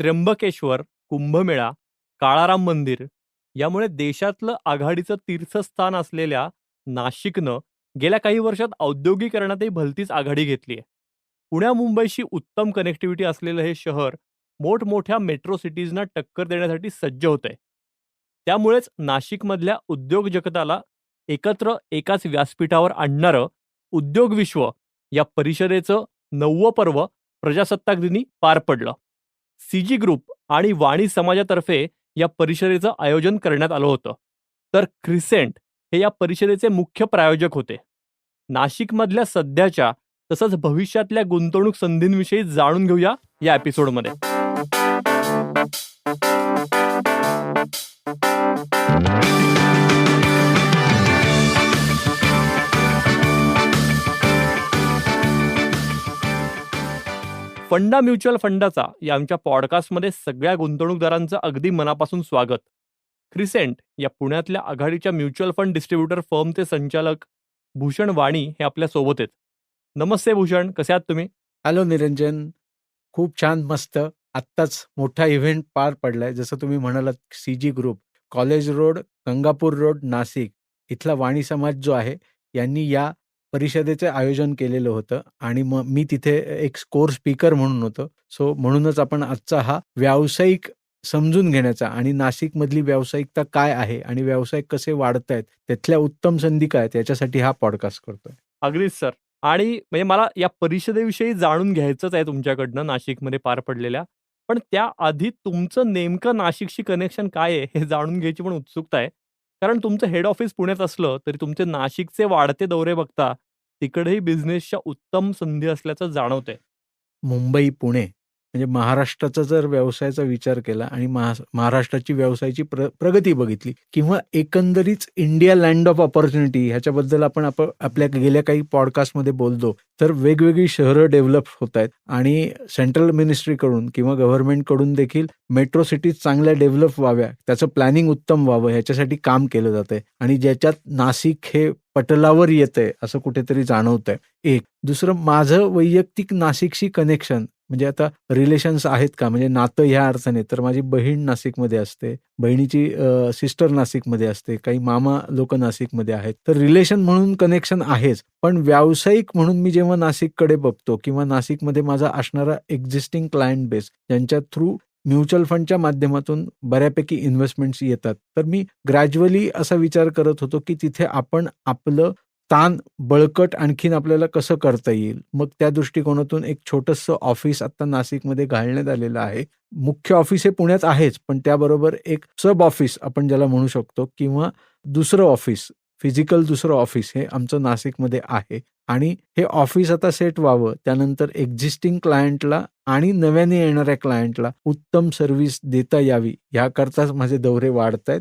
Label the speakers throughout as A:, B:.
A: त्र्यंबकेश्वर, कुंभमेळा, काळाराम मंदिर यामुळे देशातलं आघाडीचं तीर्थस्थान असलेल्या नाशिकनं गेल्या काही वर्षात औद्योगिकरणातही भलतीच आघाडी घेतली आहे. पुण्या मुंबईशी उत्तम कनेक्टिव्हिटी असलेलं हे शहर मोठमोठ्या मेट्रो सिटीजना टक्कर देण्यासाठी सज्ज होतंय. त्यामुळेच नाशिकमधल्या उद्योग जगताला एकत्र एकाच व्यासपीठावर आणणारं उद्योग विश्व या परिषदेचं नववं पर्व प्रजासत्ताक दिनी पार पडलं. सीजी ग्रुप आणि वाणी समाजातर्फे या परिषदेचं आयोजन करण्यात आलं होतं. तर क्रिसेंट हे या परिषदेचे मुख्य प्रायोजक होते. नाशिकमधल्या सध्याच्या तसंच भविष्यातल्या गुंतवणूक संधींविषयी जाणून घेऊया या एपिसोडमध्ये. फंडा म्युच्युअल फंडाचा या आमच्या पॉडकास्टमध्ये सगळ्या गुंतवणूकदारांचं अगदी मनापासून स्वागत. क्रिसेंट या पुण्यातल्या आघाडीच्या म्युच्युअल फंड डिस्ट्रीब्युटर फर्मचे संचालक भूषण वाणी हे आपल्यासोबत आहेत. नमस्ते भूषण, कसे आहात तुम्ही?
B: हॅलो निरंजन. खूप छान मस्त. आत्ताच मोठा इव्हेंट पार पडलाय. जसं तुम्ही म्हणालात C G group, college road, Gangapur road, Nashik इथला वाणी समाज जो आहे, यांनी या परिषदेचे आयोजन केलेलं होतं आणि मग मी तिथे एक कोर स्पीकर म्हणून होतो. सो म्हणूनच आपण आजचा हा व्यावसायिक समजून घेण्याचा आणि नाशिकमधली व्यावसायिकता काय आहे आणि व्यावसायिक कसे वाढतायत, त्यातल्या उत्तम संधी काय आहेत, याच्यासाठी हा पॉडकास्ट करतोय.
A: अगदीच सर. आणि म्हणजे मला या परिषदेविषयी जाणून घ्यायचंच आहे तुमच्याकडनं नाशिकमध्ये पार पडलेल्या. पण त्याआधी तुमचं नेमकं नाशिकशी कनेक्शन काय आहे, हे जाणून घ्यायची पण उत्सुकता आहे. कारण तुमचं हेड ऑफिस पुण्यात असलं तरी तुमचे नाशिकचे वाढते दौरे बघता तिकडेही बिझनेसच्या उत्तम संधी असल्याचं जाणवते
B: मुंबई, पुणे. म्हणजे महाराष्ट्राचा जर व्यवसायाचा विचार केला आणि महा महाराष्ट्राची व्यवसायाची प्र प्रगती बघितली किंवा एकंदरीत इंडिया लँड ऑफ ऑपॉर्च्युनिटी ह्याच्याबद्दल आपण आप आपल्या गेल्या काही पॉडकास्टमध्ये बोलतो. तर वेगवेगळी शहरं डेव्हलप होत आहेत आणि सेंट्रल मिनिस्ट्रीकडून किंवा गव्हर्नमेंटकडून देखील मेट्रो सिटीज चांगल्या डेव्हलप व्हाव्या, त्याचं प्लॅनिंग उत्तम व्हावं ह्याच्यासाठी काम केलं जातंय आणि ज्याच्यात नाशिक हे पटलावर येतंय असं कुठेतरी जाणवतंय. एक. दुसरं माझं वैयक्तिक नाशिकशी कनेक्शन म्हणजे आता रिलेशन्स आहेत का? म्हणजे नातं ह्या अर्थाने तर माझी बहीण नाशिकमध्ये असते. बहिणीची सिस्टर नाशिकमध्ये असते. काही मामा लोक नाशिकमध्ये आहेत. तर रिलेशन म्हणून कनेक्शन आहेच. पण व्यावसायिक म्हणून मी जेव्हा नाशिककडे बघतो किंवा नाशिकमध्ये माझा असणारा एक्झिस्टिंग क्लायंट बेस ज्यांच्या थ्रू म्युच्युअल फंडच्या माध्यमातून बऱ्यापैकी इन्व्हेस्टमेंट्स येतात. तर मी ग्रॅज्युअली असा विचार करत होतो, की तिथे आपण आपलं ताण बळकट आणखीन आपल्याला कसं करता येईल. मग त्या दृष्टिकोनातून एक छोटंसं ऑफिस आता नाशिकमध्ये घालण्यात आलेलं आहे. मुख्य ऑफिस हे पुण्यात आहेच, पण त्याबरोबर एक सब ऑफिस आपण ज्याला म्हणू शकतो किंवा दुसरं ऑफिस, फिजिकल दुसरं ऑफिस हे आमचं नाशिकमध्ये आहे आणि हे ऑफिस आता सेट व्हावं, त्यानंतर एक्झिस्टिंग क्लायंटला आणि नव्याने येणाऱ्या क्लायंटला उत्तम सर्व्हिस देता यावी, ह्याकरताच माझे दौरे वाढतायत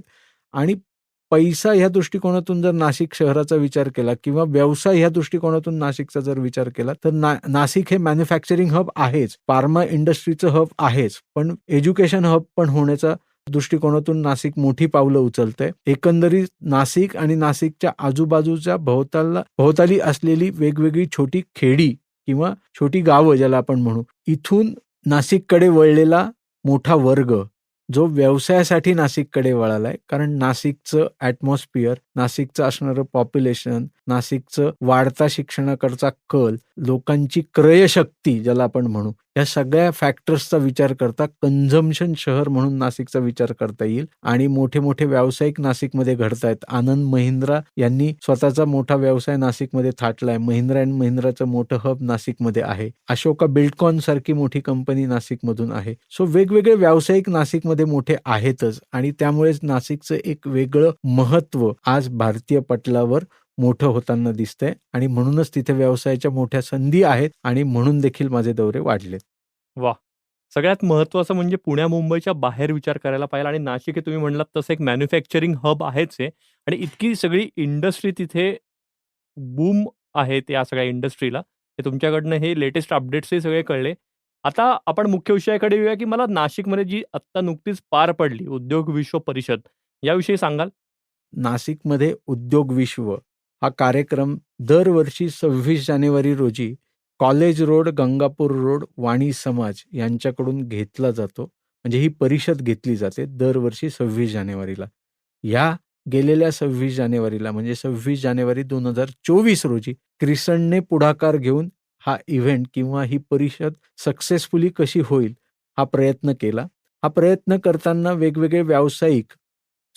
B: आणि पैसा ह्या दृष्टिकोनातून जर नाशिक शहराचा विचार केला किंवा व्यवसाय ह्या दृष्टिकोनातून नाशिकचा जर विचार केला, तर ना नाशिक हे मॅन्युफॅक्चरिंग हब आहेच. फार्मा इंडस्ट्रीचं हब आहेच. पण एज्युकेशन हब पण होण्याचा दृष्टिकोनातून नाशिक मोठी पावलं उचलतंय. एकंदरीत नाशिक आणि नाशिकच्या आजूबाजूच्या भोवताला भोवताली असलेली वेगवेगळी छोटी खेडी किंवा छोटी गावं ज्याला आपण म्हणू, इथून नाशिककडे वळलेला मोठा वर्ग, जो व्यवसायासाठी नाशिककडे वळालाय. कारण नाशिकचं ॲटमॉस्फिअर, नाशिकचं असणारं पॉप्युलेशन, नाशिकचं वाढता शिक्षणाकडचा कल, लोकांची क्रयशक्ती ज्याला आपण म्हणू, या सगळ्या फॅक्टर्सचा विचार करता कन्झम्पन शहर म्हणून नाशिकचा विचार करता येईल आणि मोठे-मोठे व्यावसायिक नाशिकमध्ये घडतायत. आनंद महिंद्रा यांनी स्वतःचा मोठा व्यवसाय नाशिकमध्ये थाटलाय. महिंद्रा अँड महिंद्राचं मोठं हब नाशिकमध्ये आहे. अशोका बिल्डकॉन सारखी मोठी कंपनी नाशिकमधून आहे. सो वेगवेगळे व्यावसायिक नाशिकमध्ये मोठे आहेतच आणि त्यामुळेच नाशिकचं एक वेगळं महत्त्व आज भारतीय पटलावर मोठं होताना दिसतंय आणि म्हणूनच तिथे व्यवसायाच्या मोठ्या संधी आहेत आणि म्हणून देखील माझे दौरे वाढलेत.
A: वाह! सगळ्यात महत्वाचं म्हणजे पुण्या मुंबईच्या बाहेर विचार करायला पाहिजे आणि नाशिक हे तुम्ही म्हणलात तसं एक मॅन्युफॅक्चरिंग हब आहेच आहे आणि इतकी सगळी इंडस्ट्री तिथे बूम आहे या सगळ्या इंडस्ट्रीला. हे तुमच्याकडनं हे लेटेस्ट अपडेट्सही सगळे कळले. आता आपण मुख्य विषयाकडे येऊया, की मला नाशिकमध्ये जी आत्ता नुकतीच पार पडली उद्योग विश्व परिषद, याविषयी सांगाल?
B: नाशिकमध्ये उद्योग विश्व हा कार्यक्रम दरवर्षी 26 जानेवारी रोजी college road, Gangapur road, Vani Samaj यांच्याकडून घेतला जातो. म्हणजे ही परिषद घेतली जाते दरवर्षी सव्वीस जानेवारीला या गेलेल्या सव्वीस जानेवारीला म्हणजे सव्वीस जानेवारी दोन हजार चोवीस रोजी क्रिसनने पुढाकार घेऊन हा इव्हेंट किंवा ही परिषद सक्सेसफुली कशी होईल हा प्रयत्न केला हा प्रयत्न करताना वेगवेगळे व्यावसायिक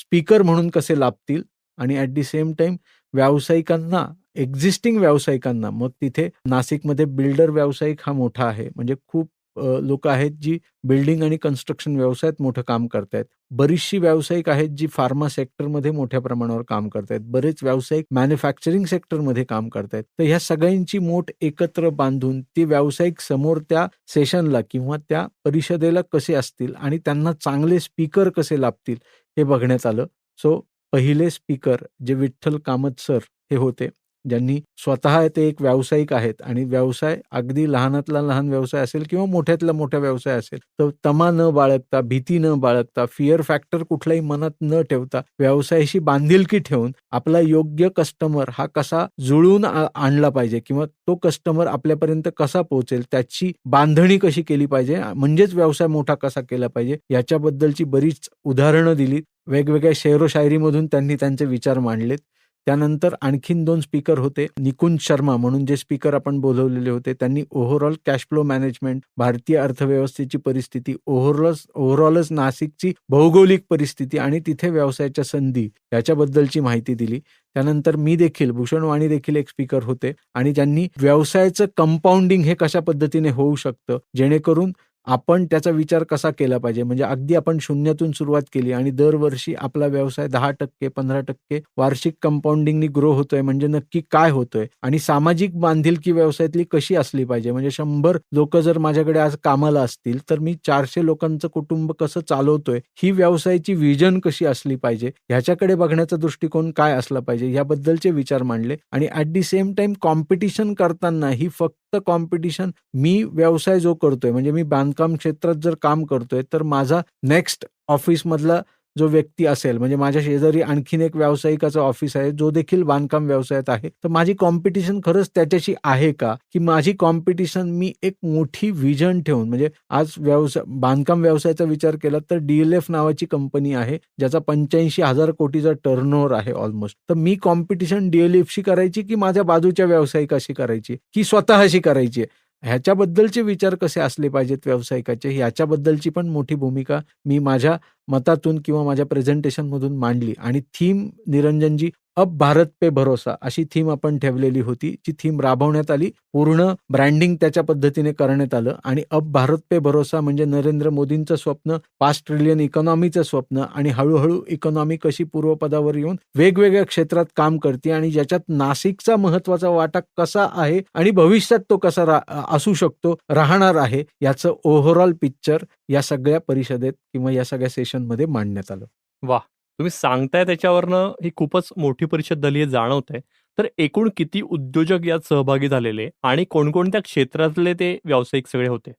B: स्पीकर म्हणून कसे लाभतील? आणि ॲट दी सेम टाइम व्यावसायिकांना एक्झिस्टिंग व्यावसायिकांना मग तिथे नाशिकमध्ये बिल्डर व्यावसायिक हा मोठा आहे. म्हणजे खूप लोक आहेत जी बिल्डिंग आणि कन्स्ट्रक्शन व्यवसायात मोठं काम करतायत. बरीचशी व्यावसायिक आहेत जी फार्मा सेक्टरमध्ये मोठ्या प्रमाणावर काम करतायत. बरेच व्यावसायिक मॅन्युफॅक्चरिंग सेक्टरमध्ये काम करतायत. तर ह्या सगळ्यांची मोठ एकत्र बांधून ती व्यावसायिक समोर त्या सेशनला किंवा त्या परिषदेला कसे असतील आणि त्यांना चांगले स्पीकर कसे लाभतील हे बघण्यात आलं. सो पहिले स्पीकर जे विठ्ठल कामत सर हे होते. ज्यांनी स्वतः ते एक व्यावसायिक आहेत आणि व्यवसाय अगदी लहानातला लहान व्यवसाय असेल किंवा मोठ्यातला मोठा व्यवसाय असेल तर तमा न बाळगता भीती न बाळगता फिअर फॅक्टर कुठलाही मनात न ठेवता व्यवसायाशी बांधिलकी ठेवून आपला योग्य कस्टमर हा कसा जुळून आणला पाहिजे किंवा तो कस्टमर आपल्यापर्यंत कसा पोहोचेल त्याची बांधणी कशी केली पाहिजे म्हणजेच व्यवसाय मोठा कसा केला पाहिजे याच्याबद्दलची बरीच उदाहरणं दिली वेगवेगळ्या शेरो शायरीमधून त्यांनी त्यांचे विचार मांडलेत. त्यानंतर आणखीन दोन स्पीकर होते निकुंज शर्मा म्हणून जे स्पीकर आपण बोलवलेले होते त्यांनी ओव्हरऑल कॅश फ्लो मॅनेजमेंट भारतीय अर्थव्यवस्थेची परिस्थिती ओव्हरऑलच ओव्हरऑलच नाशिकची भौगोलिक परिस्थिती आणि तिथे व्यवसायाच्या संधी याच्याबद्दलची माहिती दिली. त्यानंतर मी देखील भूषण वाणी देखील एक स्पीकर होते आणि ज्यांनी व्यवसायाचं कंपाऊंडिंग हे कशा पद्धतीने होऊ शकतं जेणेकरून आपण त्याचा विचार कसा केला पाहिजे? म्हणजे अगदी आपण शून्यातून सुरुवात केली आणि दरवर्षी आपला व्यवसाय दहा टक्के पंधरा टक्के वार्षिक कंपाऊंडिंगनी ग्रो होतोय म्हणजे नक्की काय होतोय? आणि सामाजिक बांधिलकी व्यवसायातली कशी असली पाहिजे? म्हणजे शंभर लोक जर माझ्याकडे आज कामाला असतील तर मी चारशे लोकांचं कुटुंब कसं चालवतोय? ही व्यवसायाची विजन कशी असली पाहिजे? ह्याच्याकडे बघण्याचा दृष्टिकोन काय असला पाहिजे? याबद्दलचे विचार मांडले आणि at the same time competition करताना ही फक्त कॉम्पिटिशन मी व्यवसाय जो करतोय म्हणजे मी बांध बांधकाम क्षेत्रात जर काम करतोय तर माझा नेक्स्ट ऑफिसमधला जो व्यक्ती असेल म्हणजे माझ्या शेजारी आणखीन एक व्यावसायिकाचं ऑफिस आहे जो देखील बांधकाम व्यवसायात आहे तर माझी कॉम्पिटिशन खरंच त्याच्याशी आहे का? की माझी कॉम्पिटिशन मी एक मोठी विजन ठेवून म्हणजे आज व्यवसाय बांधकाम व्यवसायाचा विचार केला तर डीएलएफ नावाची कंपनी आहे ज्याचा पंच्याऐंशी हजार कोटीचा टर्नओव्हर आहे ऑलमोस्ट तर मी कॉम्पिटिशन डीएलएफशी करायची की माझ्या बाजूच्या व्यावसायिकाशी करायची की स्वतःशी करायची? ह्याच्याबद्दलचे विचार कसे असले पाहिजेत व्यावसायिकाचे? ह्याच्याबद्दलची पण मोठी भूमिका मी माझ्या मतातून किंवा माझ्या प्रेझेंटेशनमधून मांडली. आणि थीम निरंजनजी अब भारत पे भरोसा अशी थीम आपण ठेवलेली होती जी थीम राबवण्यात आली पूर्ण ब्रँडिंग त्याच्या पद्धतीने करण्यात आलं आणि अब भारत पे भरोसा म्हणजे नरेंद्र मोदींचं स्वप्न पाच ट्रिलियन इकॉनॉमीचं स्वप्न आणि हळूहळू इकॉनॉमी कशी पूर्वपदावर येऊन वेगवेगळ्या क्षेत्रात काम करते आणि ज्याच्यात नाशिकचा महत्त्वाचा वाटा कसा आहे आणि भविष्यात तो कसा असू शकतो राहणार आहे याचं ओव्हरऑल पिक्चर या सगळ्या परिषदेत किंवा या सगळ्या सेशनमध्ये मांडण्यात आलं.
A: वा! तुम्ही सांगताय त्याच्यावरनं ही खूपच मोठी परिषद झाली हे जाणवत आहे तर एकूण किती उद्योजक यात सहभागी झालेले आणि कोणकोणत्या क्षेत्रातले ते व्यावसायिक सगळे होते?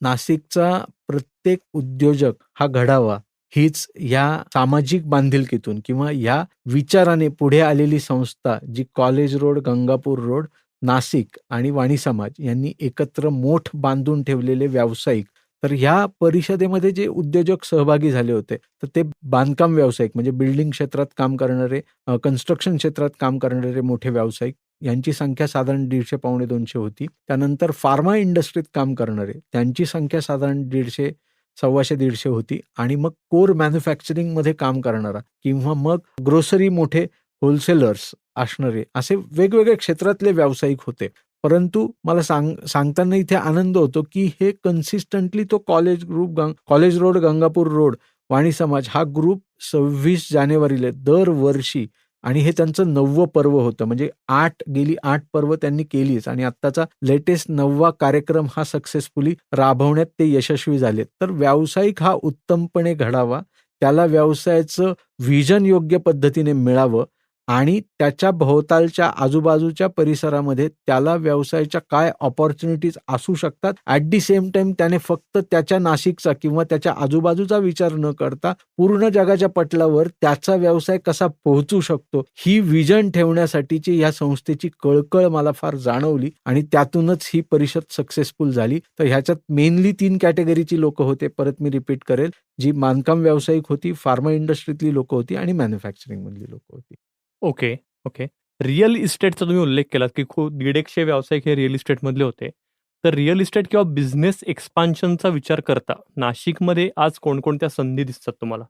B: नाशिकचा प्रत्येक उद्योजक हा घडावा हीच या सामाजिक बांधिलकीतून किंवा या विचाराने पुढे आलेली संस्था जी college road Gangapur road Nashik आणि वाणी समाज यांनी एकत्र मोठ बांधून ठेवलेले व्यावसायिक तर ह्या परिषदेमध्ये जे उद्योजक सहभागी झाले होते तर ते बांधकाम व्यावसायिक म्हणजे बिल्डिंग क्षेत्रात काम करणारे कन्स्ट्रक्शन क्षेत्रात काम करणारे मोठे व्यावसायिक यांची संख्या साधारण दीडशे पावणे दोनशे होती. त्यानंतर फार्मा इंडस्ट्रीत काम करणारे त्यांची संख्या साधारण दीडशे सव्वाशे दीडशे होती. आणि मग कोर मॅन्युफॅक्चरिंगमध्ये काम करणारा किंवा मग ग्रोसरी मोठे होलसेलर्स असणारे असे वेगवेगळ्या क्षेत्रातले व्यावसायिक होते. परंतु मला सांग सांगताना इथे आनंद होतो की हे कन्सिस्टंटली तो college group college road Gangapur road Vani Samaj हा ग्रुप सव्वीस जानेवारीला दरवर्षी आणि हे त्यांचं नववं पर्व होतं. म्हणजे आठ गेली आठ पर्व त्यांनी केलीच आणि आत्ताचा लेटेस्ट नववा कार्यक्रम हा सक्सेसफुली राबवण्यात ते यशस्वी झाले तर व्यावसायिक हा उत्तमपणे घडावा त्याला व्यवसायाचं व्हिजन योग्य पद्धतीने मिळावं आणि त्याच्या भोवतालच्या आजूबाजूच्या परिसरामध्ये त्याला व्यवसायाच्या काय ऑपॉर्च्युनिटीज असू शकतात? ॲट दी सेम टाइम त्याने फक्त त्याच्या नाशिकचा किंवा त्याच्या आजूबाजूचा विचार न करता पूर्ण जगाच्या पटलावर त्याचा व्यवसाय कसा पोहोचू शकतो? ही विजन ठेवण्यासाठीची या संस्थेची कळकळ मला फार जाणवली आणि त्यातूनच ही परिषद सक्सेसफुल झाली. तर ह्याच्यात मेनली तीन कॅटेगरीची लोक होते. परत मी रिपीट करेल. जी बांधकाम व्यावसायिक होती फार्मा इंडस्ट्रीतली लोक होती आणि मॅन्युफॅक्चरिंग मधली लोक होती.
A: Okay okay. रिअल इस्टेटचा तुम्ही उल्लेख केलात की खूप दीड एकशे व्यावसायिक हे रिअल इस्टेटमधले होते. तर रिअल इस्टेट किंवा बिझनेस एक्सपान्शनचा विचार करता नाशिकमध्ये आज कोणकोणत्या संधी दिसतात तुम्हाला?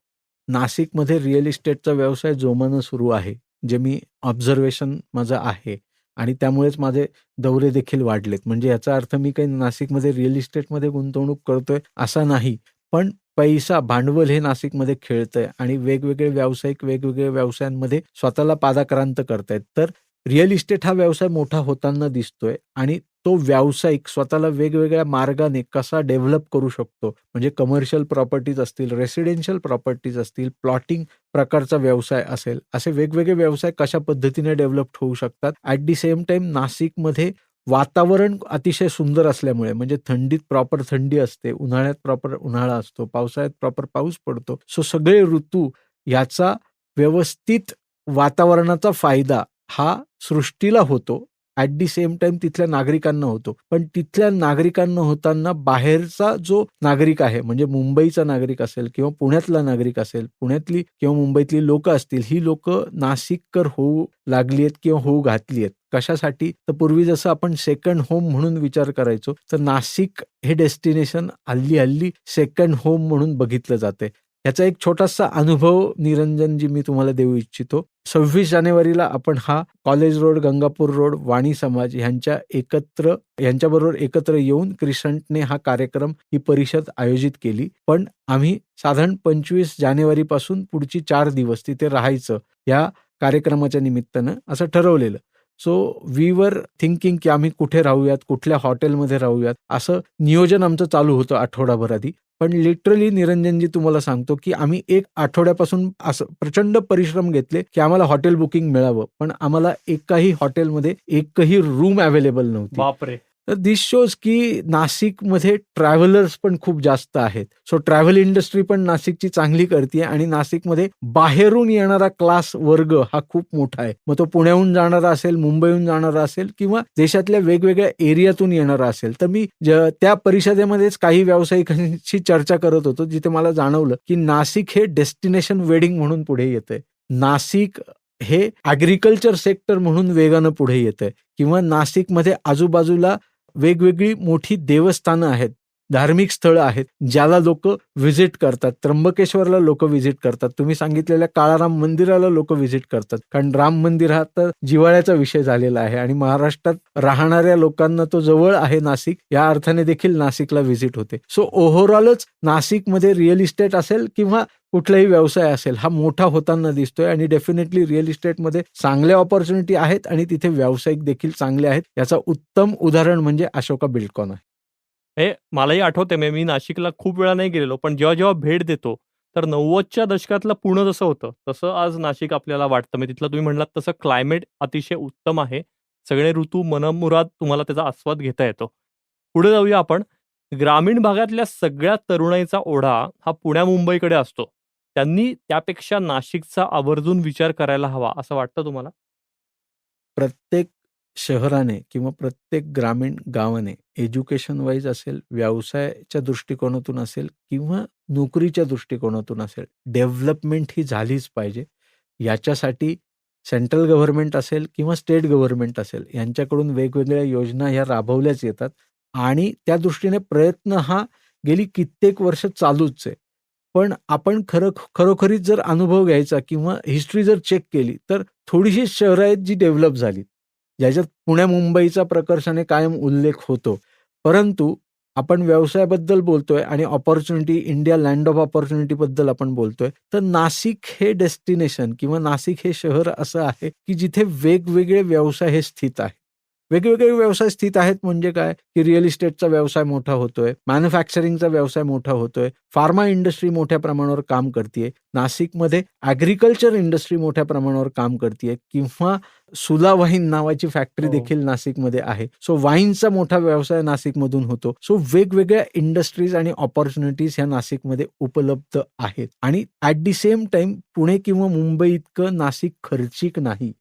B: नाशिकमध्ये रिअल इस्टेटचा व्यवसाय जोमानं सुरू आहे जे मी ऑब्झर्वेशन माझं आहे. आणि त्यामुळेच माझे दौरे देखील वाढलेत. म्हणजे याचा अर्थ मी काही नाशिकमध्ये रिअल इस्टेटमध्ये गुंतवणूक करतोय असा नाही. पण पैसा भांडवल हे नाशिकमध्ये खेळतंय आणि वेगवेगळे व्यावसायिक वेगवेगळ्या व्यवसायांमध्ये स्वतःला पादाक्रांत करतायत. तर रिअल इस्टेट हा व्यवसाय मोठा होताना दिसतोय आणि तो व्यावसायिक स्वतःला वेगवेगळ्या मार्गाने कसा डेव्हलप करू शकतो म्हणजे कमर्शियल प्रॉपर्टीज असतील रेसिडेन्शियल प्रॉपर्टीज असतील प्लॉटिंग प्रकारचा व्यवसाय असेल असे वेगवेगळे व्यवसाय कशा पद्धतीने डेव्हलप होऊ शकतात. ॲट दी सेम टाइम नाशिकमध्ये वातावरण अतिशय सुंदर असल्यामुळे म्हणजे थंडीत प्रॉपर थंडी असते उन्हाळ्यात प्रॉपर उन्हाळा असतो पावसाळ्यात प्रॉपर पाऊस पडतो. सो सगळे ऋतू याचा व्यवस्थित वातावरणाचा फायदा हा सृष्टीला होतो. ॲट दी सेम टाइम तिथल्या नागरिकांना होतो. पण तिथल्या नागरिकांना होताना बाहेरचा जो नागरिक आहे म्हणजे मुंबईचा नागरिक असेल किंवा पुण्यातला नागरिक असेल पुण्यातली किंवा मुंबईतली लोक असतील ही लोक नाशिककर होऊ लागली आहेत किंवा होऊ घातली आहेत कशासाठी? तर पूर्वी जसं आपण सेकंड होम म्हणून विचार करायचो तर नाशिक हे डेस्टिनेशन हल्ली हल्ली सेकंड होम म्हणून बघितलं जाते याचा एक छोटासा अनुभव निरंजन जी मी तुम्हाला देऊ इच्छितो. सव्वीस जानेवारीला आपण हा college road Gangapur road Vani Samaj यांच्या एकत्र यांच्याबरोबर एकत्र येऊन क्रिसंटने हा कार्यक्रम ही परिषद आयोजित केली. पण आम्ही साधारण पंचवीस जानेवारीपासून पुढची चार दिवस तिथे राहायचं या कार्यक्रमाच्या निमित्तानं असं ठरवलेलं. सो वी वर थिंकिंग की आम्ही कुठे राहूयात कुठल्या हॉटेलमध्ये राहूयात असं नियोजन आमचं चालू होतं आठवडाभर आधी पण लिटरली निरंजनजी तुम्हाला सांगतो की आम्ही एक आठवड्यापासून असं प्रचंड परिश्रम घेतले की आम्हाला हॉटेल बुकिंग मिळावं. पण आम्हाला एकाही हॉटेलमध्ये एकही रूम अवेलेबल नव्हती.
A: बापरे.
B: तर दिस शोज की नाशिकमध्ये ट्रॅव्हलर्स पण खूप जास्त आहेत. सो ट्रॅव्हल इंडस्ट्री पण नाशिकची चांगली करते आणि नाशिकमध्ये बाहेरून येणारा क्लास वर्ग हा खूप मोठा आहे. मग तो पुण्याहून जाणारा असेल मुंबईहून जाणारा असेल किंवा देशातल्या वेगवेगळ्या एरियातून येणारा असेल. तर मी त्या परिषदेमध्येच काही व्यावसायिकांशी चर्चा करत होतो जिथे मला जाणवलं की नाशिक हे डेस्टिनेशन वेडिंग म्हणून पुढे येतंय. नाशिक हे ऍग्रिकल्चर सेक्टर म्हणून वेगानं पुढे येत आहे किंवा नाशिकमध्ये आजूबाजूला वेगवेगळी मोठी देवस्थानं आहेत. धार्मिक स्थळं आहेत ज्याला लोक व्हिजिट करतात. त्र्यंबकेश्वरला लोक व्हिजिट करतात. तुम्ही सांगितलेल्या काळाराम मंदिराला लोक व्हिजिट करतात. कारण राम मंदिर हा तर जिवाळ्याचा विषय झालेला आहे आणि महाराष्ट्रात राहणाऱ्या लोकांना तो जवळ आहे नाशिक. या अर्थाने देखील नाशिकला व्हिजिट होते. सो ओव्हरऑलच नाशिकमध्ये रिअल इस्टेट असेल किंवा कुठलाही व्यवसाय असेल हा मोठा होताना दिसतोय आणि डेफिनेटली रिअल इस्टेटमध्ये चांगल्या ऑपॉर्च्युनिटी आहेत आणि तिथे व्यावसायिक देखील चांगले आहेत. याचा उत्तम उदाहरण म्हणजे अशोका बिल्डकॉन आहे.
A: हे मलाही आठवते मी मी नाशिकला खूप वेळा नाही गेलेलो पण जेव्हा जेव्हा भेट देतो तर नव्वदच्या दशकातलं पुणं जसं होतं तसं आज नाशिक आपल्याला वाटतं. म्हणजे तिथलं तुम्ही म्हणलात तसं क्लायमेट अतिशय उत्तम आहे. सगळे ऋतू मनमुराद तुम्हाला त्याचा आस्वाद घेता येतो. पुढे जाऊया आपण. ग्रामीण भागातल्या सगळ्या तरुणाईचा ओढा हा पुण्या मुंबईकडे असतो. त्यांनी त्यापेक्षा नाशिकचा आवर्जून विचार करायला हवा असं वाटतं तुम्हाला?
B: प्रत्येक शहराने किंवा प्रत्येक ग्रामीण गावाने एज्युकेशन वाईज असेल व्यवसायाच्या दृष्टिकोनातून असेल किंवा नोकरीच्या दृष्टिकोनातून असेल डेव्हलपमेंट ही झालीच पाहिजे. याच्यासाठी सेंट्रल गव्हर्नमेंट असेल किंवा स्टेट गव्हर्नमेंट असेल यांच्याकडून वेगवेगळ्या योजना ह्या राबवल्याच येतात. आणि त्या दृष्टीने प्रयत्न हा गेली कित्येक वर्ष चालूच आहे. पण आपण खरं खरोखरीच जर अनुभव घ्यायचा किंवा हिस्ट्री जर चेक केली तर थोडीशी शहरं आहेत जी डेव्हलप झाली ज्याच्यात पुण्या मुंबईचा प्रकर्षाने कायम उल्लेख होतो. परंतु आपण व्यवसायाबद्दल बोलतोय आणि opportunity India land of opportunity बद्दल आपण बोलतोय तर नाशिक हे डेस्टिनेशन किंवा नाशिक हे शहर असं आहे की जिथे वेगवेगळे व्यवसाय हे स्थित आहे वेगवेगळे व्यवसाय स्थित आहेत म्हणजे काय? की रिअल इस्टेटचा व्यवसाय मोठा होतोय मॅन्युफॅक्चरिंगचा व्यवसाय मोठा होतोय फार्मा इंडस्ट्री मोठ्या प्रमाणावर काम करते नाशिकमध्ये ॲग्रिकल्चर इंडस्ट्री मोठ्या प्रमाणावर काम करते किंवा सुला वाईन नावाची फॅक्टरी
A: हो.
B: देखील नाशिकमध्ये आहे. सो वाईनचा मोठा व्यवसाय नाशिकमधून होतो. सो वेगवेगळ्या इंडस्ट्रीज आणि ऑपॉर्च्युनिटीज ह्या नाशिकमध्ये उपलब्ध आहेत. आणि at the same time Pune किंवा मुंबई इतकं नाशिक खर्चिक नाही.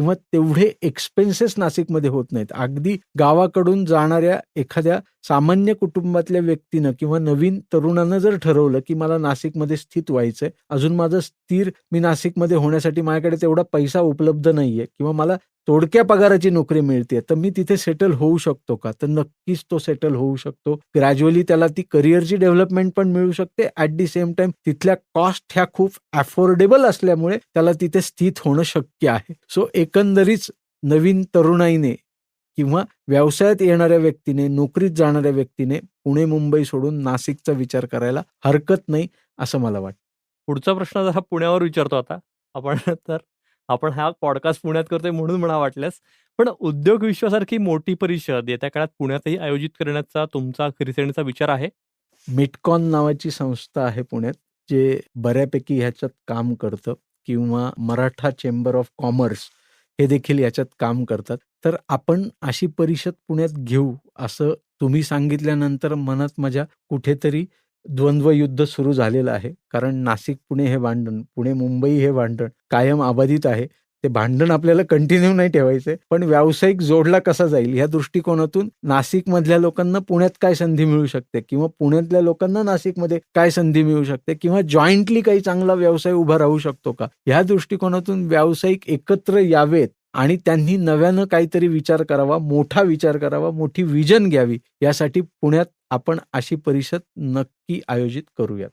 B: किंवा तेवढे एक्सपेन्सेस नाशिकमध्ये होत नाहीत. अगदी गावाकडून जाणाऱ्या एखाद्या सामान्य कुटुंबातल्या व्यक्तीनं किंवा नवीन तरुणानं जर ठरवलं की मला नाशिकमध्ये स्थित व्हायचंय अजून माझं स्थिर मी नाशिकमध्ये होण्यासाठी माझ्याकडे तेवढा पैसा उपलब्ध नाहीये किंवा मला तोडक्या पगाराची नोकरी मिळते. तर मी तिथे सेटल होऊ शकतो का? तर नक्कीच तो सेटल होऊ शकतो. ग्रॅज्युअली त्याला ती करिअरची डेव्हलपमेंट पण मिळू शकते. ऍट दी सेम टाइम तिथल्या कॉस्ट ह्या खूप अफोर्डेबल असल्यामुळे त्याला तिथे स्थित होणं शक्य आहे. सो एकंदरीच नवीन तरुणाईने किंवा व्यवसायात येणाऱ्या व्यक्तीने नोकरीत जाणाऱ्या व्यक्तीने पुणे मुंबई सोडून नाशिकचा विचार करायला हरकत नाही असं मला वाटतं.
A: पुढचा प्रश्न जरा पुण्यावर विचारतो आता आपण तर आपण हा पॉडकास्ट पुण्यात करतोय म्हणून म्हणा वाटल्यास पण उद्योग विश्वासारखी मोठी परिषद येत्या काळात पुण्यातही आयोजित करण्याचा तुमचा खरीसेणीचा विचार आहे?
B: मिटकॉन नावाची संस्था आहे पुण्यात जे बऱ्यापैकी ह्याच्यात काम करतं किंवा मराठा चेंबर ऑफ कॉमर्स हे देखील याच्यात काम करतात. तर आपण अशी परिषद पुण्यात घेऊ असं तुम्ही सांगितल्यानंतर मनात माझ्या कुठेतरी द्वंद्वयुद्ध सुरू झालेलं आहे. कारण नाशिक पुणे हे भांडण पुणे मुंबई हे भांडण कायम अबाधित आहे. ते भांडण आपल्याला कंटिन्यू नाही ठेवायचंय पण व्यावसायिक जोडला कसा जाईल ह्या दृष्टिकोनातून नाशिकमधल्या लोकांना पुण्यात काय संधी मिळू शकते? किंवा पुण्यातल्या लोकांना नाशिकमध्ये काय संधी मिळू शकते? किंवा जॉईंटली काही चांगला व्यवसाय उभा राहू शकतो का? ह्या दृष्टिकोनातून व्यावसायिक एकत्र यावेत आणि त्यांनी नव्यानं काहीतरी विचार करावा मोठा विचार करावा मोठी विजन घ्यावी यासाठी पुण्यात आपण अशी परिषद नक्की आयोजित करूयात.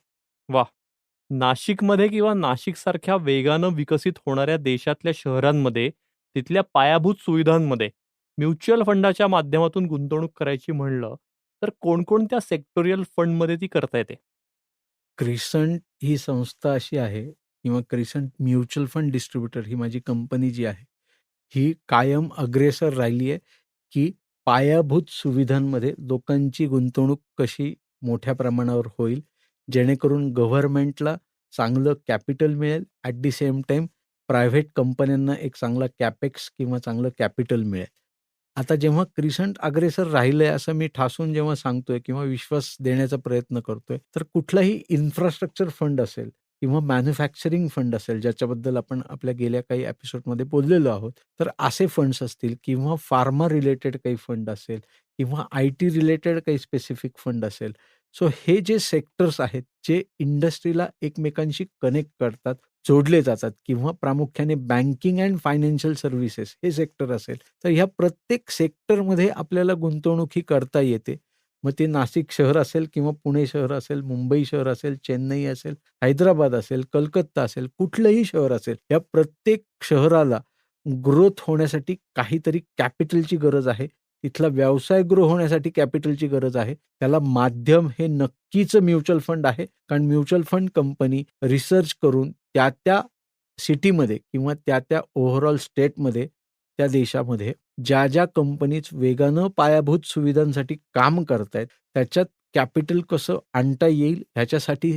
A: नाशिकमध्ये किंवा नाशिकसारख्या वेगानं विकसित होणाऱ्या देशातल्या शहरांमध्ये तिथल्या पायाभूत सुविधांमध्ये म्युच्युअल फंडाच्या माध्यमातून गुंतवणूक करायची म्हणलं तर कोणकोणत्या सेक्टोरियल फंडमध्ये ती करता येते?
B: क्रिसंट ही संस्था अशी आहे किंवा क्रिसंट म्युच्युअल फंड डिस्ट्रीब्युटर ही माझी कंपनी जी आहे ही कायम अग्रेसर राहिली आहे की पायाभूत सुविधांमध्ये लोकांची गुंतवणूक कशी मोठ्या प्रमाणावर होईल? जेणेकरून गव्हर्नमेंटला चांगलं कॅपिटल मिळेल at the same time private कंपन्यांना एक चांगला कॅपेक्स किंवा चांगलं कॅपिटल मिळेल. आता जेव्हा क्रिसंट अग्रेसर राहिलंय असं मी ठासून जेव्हा सांगतोय किंवा विश्वास देण्याचा प्रयत्न करतोय तर कुठलाही इन्फ्रास्ट्रक्चर फंड असेल किंवा मॅन्युफॅक्चरिंग फंड असेल ज्याच्याबद्दल आपण आपल्या गेल्या काही एपिसोडमध्ये बोललेलो आहोत तर असे फंड्स असतील किंवा फार्मा रिलेटेड काही फंड असेल किंवा आय टी रिलेटेड काही स्पेसिफिक फंड असेल. सो हे जे सेक्टर्स आहेत जे इंडस्ट्रीला एकमेकांशी कनेक्ट करतात जोडले जातात किंवा प्रामुख्याने बँकिंग अँड फायनान्शियल सर्व्हिसेस हे सेक्टर असेल तर ह्या प्रत्येक सेक्टरमध्ये आपल्याला गुंतवणूक ही करता येते. मग ते नाशिक शहर असेल किंवा पुणे शहर असेल मुंबई शहर असेल चेन्नई असेल हैदराबाद असेल कलकत्ता असेल कुठलंही शहर असेल या प्रत्येक शहराला ग्रोथ होण्यासाठी काहीतरी कॅपिटलची गरज आहे. तिथला व्यवसाय ग्रो होण्यासाठी कॅपिटलची गरज आहे. त्याला माध्यम हे नक्कीच म्युच्युअल फंड आहे. कारण म्युच्युअल फंड कंपनी रिसर्च करून त्या त्या सिटीमध्ये किंवा त्या त्या ओव्हरऑल स्टेटमध्ये त्या देशामध्ये ज्या ज्या कंपनीज वेगानं पायाभूत सुविधांसाठी काम करतायत त्याच्यात कॅपिटल कसं आणता येईल ह्याच्यासाठी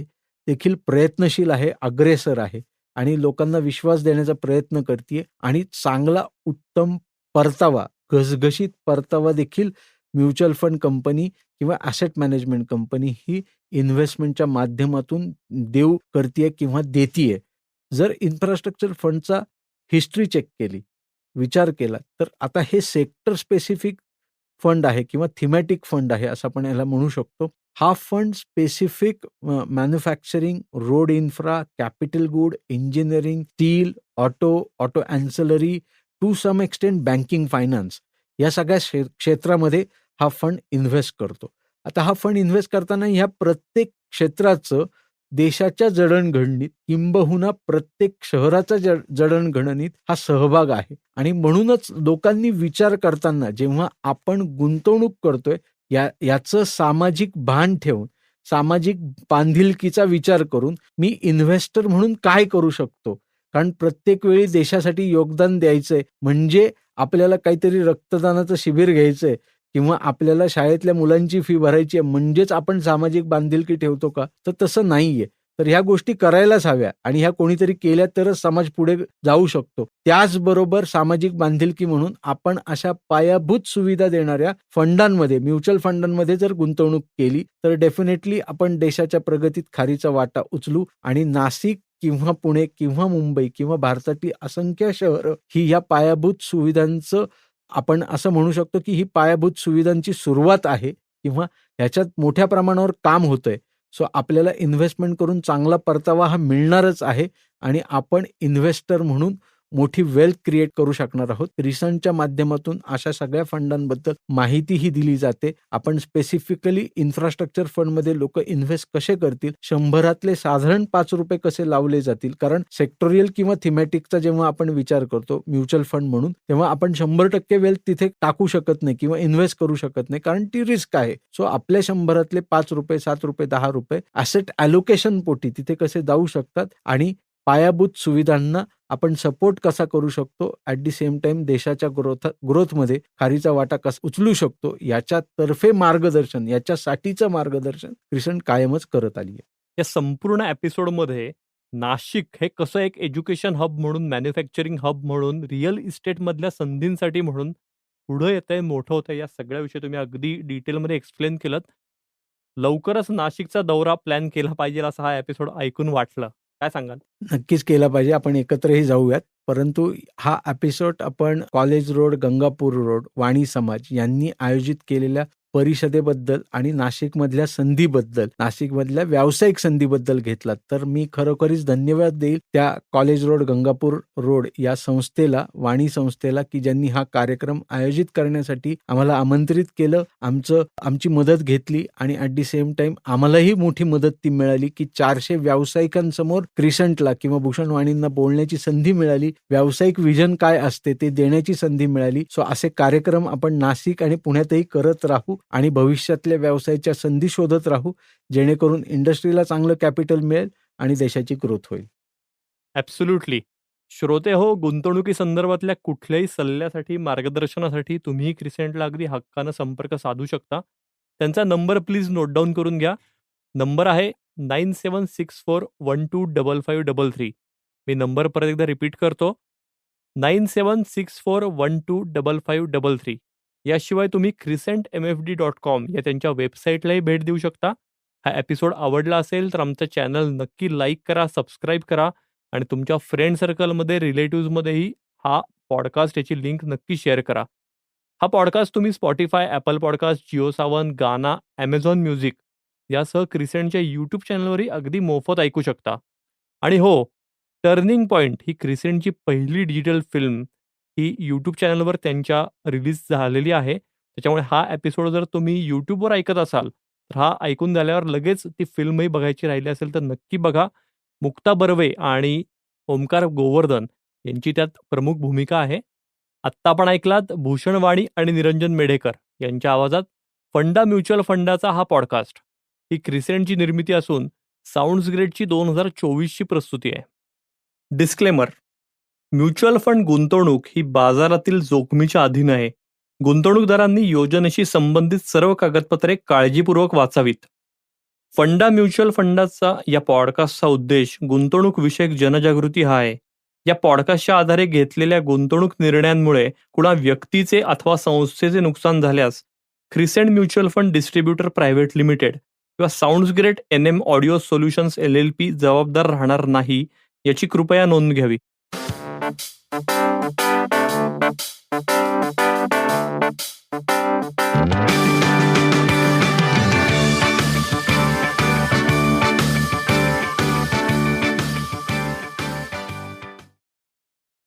B: देखील प्रयत्नशील आहे अग्रेसर आहे आणि लोकांना विश्वास देण्याचा प्रयत्न करते आणि चांगला उत्तम परतावा घसघशीत परतावा देखील म्युच्युअल फंड कंपनी किंवा ॲसेट मॅनेजमेंट कंपनी ही इन्व्हेस्टमेंटच्या माध्यमातून देऊ करते किंवा देतीये. जर इन्फ्रास्ट्रक्चर फंडचा हिस्ट्री चेक केली विचार केला तर आता हे सेक्टर स्पेसिफिक फंड आहे किंवा थिमॅटिक फंड आहे असं आपण याला म्हणू शकतो. हा fund specific manufacturing road infra capital good engineering steel auto auto ancillary to some extent banking finance या सगळ्या क्षेत्रामध्ये हा फंड इन्व्हेस्ट करतो. आता हा फंड इन्व्हेस्ट करताना ह्या प्रत्येक क्षेत्राचं देशाच्या जडणघडणीत किंबहुना प्रत्येक शहराच्या जडणघडणीत हा सहभाग आहे. आणि म्हणूनच लोकांनी विचार करताना जेव्हा आपण गुंतवणूक करतोय या याचं सामाजिक भान ठेवून सामाजिक बांधिलकीचा विचार करून मी इन्व्हेस्टर म्हणून काय करू शकतो? कारण प्रत्येक वेळी देशासाठी योगदान द्यायचंय. म्हणजे आपल्याला काहीतरी रक्तदानाचं शिबिर घ्यायचंय. किंवा आपल्याला शाळेतल्या मुलांची फी भरायची आहे म्हणजेच आपण सामाजिक बांधिलकी ठेवतो का? तर तसं नाहीये. तर ह्या गोष्टी करायलाच हव्या आणि ह्या कोणीतरी केल्या तरच समाज पुढे जाऊ शकतो. त्याचबरोबर सामाजिक बांधिलकी म्हणून आपण अशा पायाभूत सुविधा देणाऱ्या फंडांमध्ये म्युच्युअल फंडांमध्ये जर गुंतवणूक केली तर डेफिनेटली आपण देशाच्या प्रगतीत खारीचा वाटा उचलू आणि नाशिक किंवा पुणे किंवा मुंबई किंवा भारतातील असंख्य शहरं ही या पायाभूत सुविधांचं आपण असं म्हणू शकतो की ही पायाभूत सुविधांची सुरुवात आहे किंवा ह्याच्यात मोठ्या प्रमाणावर काम होतंय. सो आपल्याला इन्व्हेस्टमेंट करून चांगला परतावा हा मिळणारच आहे आणि आपण इन्व्हेस्टर म्हणून मोठी वेल्थ क्रिएट करू शकणार आहोत. रिसंटच्या माध्यमातून अशा सगळ्या फंडांबद्दल माहितीही दिली जाते. आपण स्पेसिफिकली इन्फ्रास्ट्रक्चर फंडमध्ये लोक इन्व्हेस्ट कसे करतील? शंभरातले साधारण पाच रुपये कसे लावले जातील? कारण सेक्टोरियल किंवा थिमॅटिकचा जेव्हा आपण विचार करतो म्युच्युअल फंड म्हणून तेव्हा आपण शंभर टक्के वेल्थ तिथे टाकू शकत नाही किंवा इन्व्हेस्ट करू शकत नाही. कारण ती रिस्क आहे. सो आपल्या शंभरातले पाच रुपये सात रुपये दहा रुपये असेट अलोकेशन पोटी तिथे कसे जाऊ शकतात? आणि पायाभूत सुविधांना आपण सपोर्ट कसा करू शकतो? ॲट दी सेम टाइम देशाच्या ग्रोथ ग्रोथमध्ये खारीचा वाटा कसा उचलू शकतो? याच्या तर्फे मार्गदर्शन याच्यासाठीचं मार्गदर्शन क्रिसन कायमच करत आली आहे.
A: या संपूर्ण एपिसोडमध्ये नाशिक हे कसं एक एज्युकेशन हब म्हणून मॅन्युफॅक्चरिंग हब म्हणून रिअल इस्टेटमधल्या संधींसाठी म्हणून पुढं येतंय मोठं होतंय या सगळ्याविषयी तुम्ही अगदी डिटेलमध्ये एक्सप्लेन केलं लवकरच नाशिकचा दौरा प्लॅन केला पाहिजे असं हा एपिसोड ऐकून वाटलं. काय सांगाल?
B: नक्कीच केला पाहिजे. आपण एकत्रही जाऊयात. परंतु हा एपिसोड आपण college road Gangapur road Vani Samaj यांनी आयोजित केलेल्या परिषदेबद्दल आणि नाशिकमधल्या संधीबद्दल नाशिकमधल्या व्यावसायिक संधीबद्दल घेतलात. तर मी खरोखरीच धन्यवाद देईल त्या कॉलेज रोड गंगापूर रोड या संस्थेला वाणी संस्थेला की ज्यांनी हा कार्यक्रम आयोजित करण्यासाठी आम्हाला आमंत्रित केलं आमचं आमची मदत घेतली आणि ॲट दी सेम टाइम आम्हालाही मोठी मदत ती मिळाली की चारशे व्यावसायिकांसमोर क्रिसंटला किंवा भूषण वाणींना बोलण्याची संधी मिळाली. व्यावसायिक विजन काय असते ते देण्याची संधी मिळाली. सो असे कार्यक्रम आपण नाशिक आणि पुण्यातही करत राहू. आणि भविष्यातल्या व्यवसायाच्या संधी शोधत राहू जेणेकरून इंडस्ट्रीला चांगलं कॅपिटल मिळेल आणि देशाची ग्रोथ होईल.
A: ॲब्सोल्युटली श्रोते हो गुंतवणुकी संदर्भातल्या कुठल्याही सल्ल्यासाठी मार्गदर्शनासाठी तुम्ही क्रिसेंटला अगदी हक्कानं संपर्क साधू शकता. त्यांचा नंबर प्लीज नोट डाऊन करून घ्या. नंबर आहे nine seven six four one two double five double three. मी नंबर परत एकदा रिपीट करतो. Nine seven six four one two double five double three. याशिवाय तुम्ही Crescent M F D dot com या त्यांच्या वेबसाईटलाही भेट देऊ शकता. हा एपिसोड आवडला असेल तर आमचं चॅनल नक्की लाईक करा सबस्क्राईब करा आणि तुमच्या फ्रेंड सर्कलमध्ये रिलेटिव्हजमध्येही हा पॉडकास्ट याची लिंक नक्की शेअर करा. हा पॉडकास्ट तुम्ही Spotify Apple podcast Jio Saavn Gaana Amazon music यासह क्रिसेंटच्या यूट्यूब चॅनलवरही अगदी मोफत ऐकू शकता. आणि हो टर्निंग पॉईंट ही क्रिसेंटची पहिली डिजिटल फिल्म ही यूट्यूब चॅनलवर त्यांच्या रिलीज झालेली आहे. त्याच्यामुळे हा एपिसोड जर तुम्ही यूट्यूबवर ऐकत असाल तर हा ऐकून झाल्यावर लगेच ती फिल्मही बघायची राहिली असेल तर नक्की बघा. मुक्ता बर्वे आणि ओमकार गोवर्धन यांची त्यात प्रमुख भूमिका आहे. आत्ता आपण ऐकलात भूषण वाणी आणि निरंजन मेढेकर यांच्या आवाजात फंडा म्युच्युअल फंडाचा हा पॉडकास्ट ही क्रिसेंटची निर्मिती असून साऊंड्स ग्रेडची दोन हजार चोवीसची प्रस्तुती आहे. डिस्क्लेमर म्युच्युअल फंड गुंतवणूक ही बाजारातील जोखमीच्या अधीन आहे. गुंतवणूकदारांनी योजनेशी संबंधित सर्व कागदपत्रे काळजीपूर्वक वाचावीत. फंडा म्युच्युअल फंडाचा या पॉडकास्टचा उद्देश गुंतवणूक विषयक जनजागृती हा आहे. या पॉडकास्टच्या आधारे घेतलेल्या गुंतवणूक निर्णयांमुळे कुणा व्यक्तीचे अथवा संस्थेचे नुकसान झाल्यास Crescent mutual fund distributor private limited किंवा sounds great N M audio solutions L L P जबाबदार राहणार नाही याची कृपया नोंद घ्यावी. Thank you.